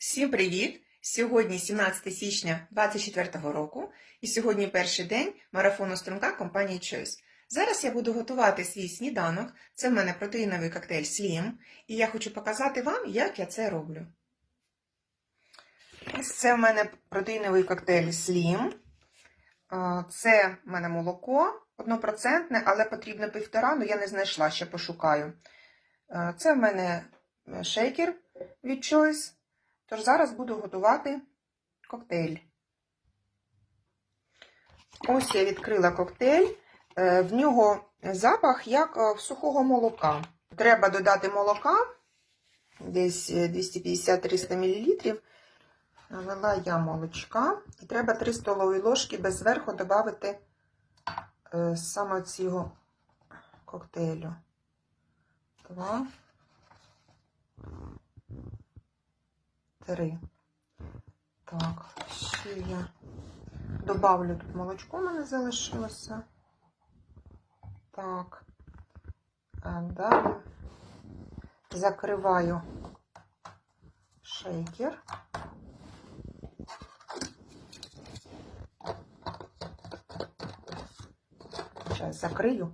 Всім привіт! Сьогодні 17 січня 2024 року, і сьогодні перший день марафону струмка компанії Choice. Зараз я буду готувати свій сніданок. Це в мене протеїновий коктейль Slim, і я хочу показати вам, як я це роблю. Це в мене протеїновий коктейль Slim. Це в мене молоко однопроцентне, але потрібно півтора, але я не знайшла, ще пошукаю. Це в мене е, шейкер від Choice. Тож зараз буду готувати коктейль. Ось я відкрила коктейль. Е, В нього запах як е, в сухого молока. Треба додати молока, десь е, 250-300 мл. Налила я молочка. І треба 3 столові ложки без зверху додати е, саме цього коктейлю. Два. Три. Так, ще я добавлю тут молочко у мене залишилося. Так. Далі закриваю шейкер. Зараз закрию.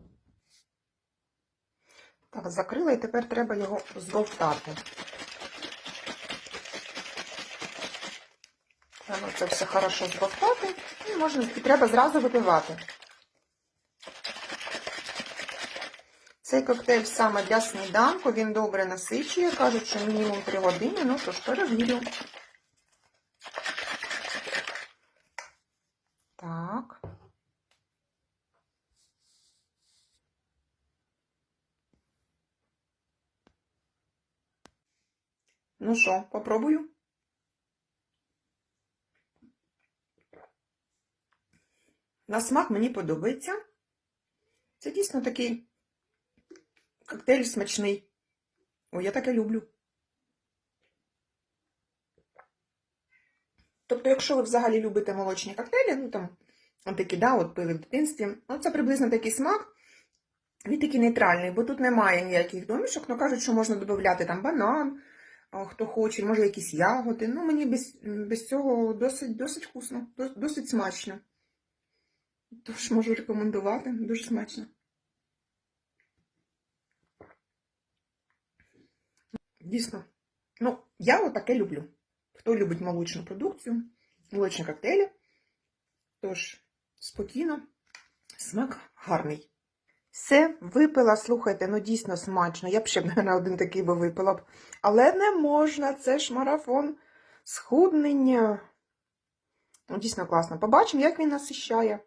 Так, закрила і тепер треба його зговтати. Треба це все хорошо збовтати і можна і треба зразу випивати. Цей коктейль саме для сніданку, він добре насичує. Кажуть, що мінімум 3 години, ну то ж перевірю. Так. Ну що, попробую? На смак мені подобається. Це дійсно такий коктейль смачний. О, я таке люблю. Тобто, якщо ви взагалі любите молочні коктейлі, ну там такі, да, от пили в дитинстві, ну це приблизно такий смак. Він такий нейтральний, бо тут немає ніяких домішок, але кажуть, що можна додати там банан, хто хоче, може якісь ягоди. Ну, мені без, без цього досить, досить вкусно, досить смачно. Тож можу рекомендувати, дуже смачно. Дійсно. Ну, я отаке люблю. Хто любить молочну продукцію, молочні коктейлі. Тож, спокійно, смак гарний. Все, випила, слухайте, ну дійсно смачно. Я б ще, на один такий би випила б. Але не можна, це ж марафон схуднення. Ну, дійсно класно. Побачимо, як він насищає.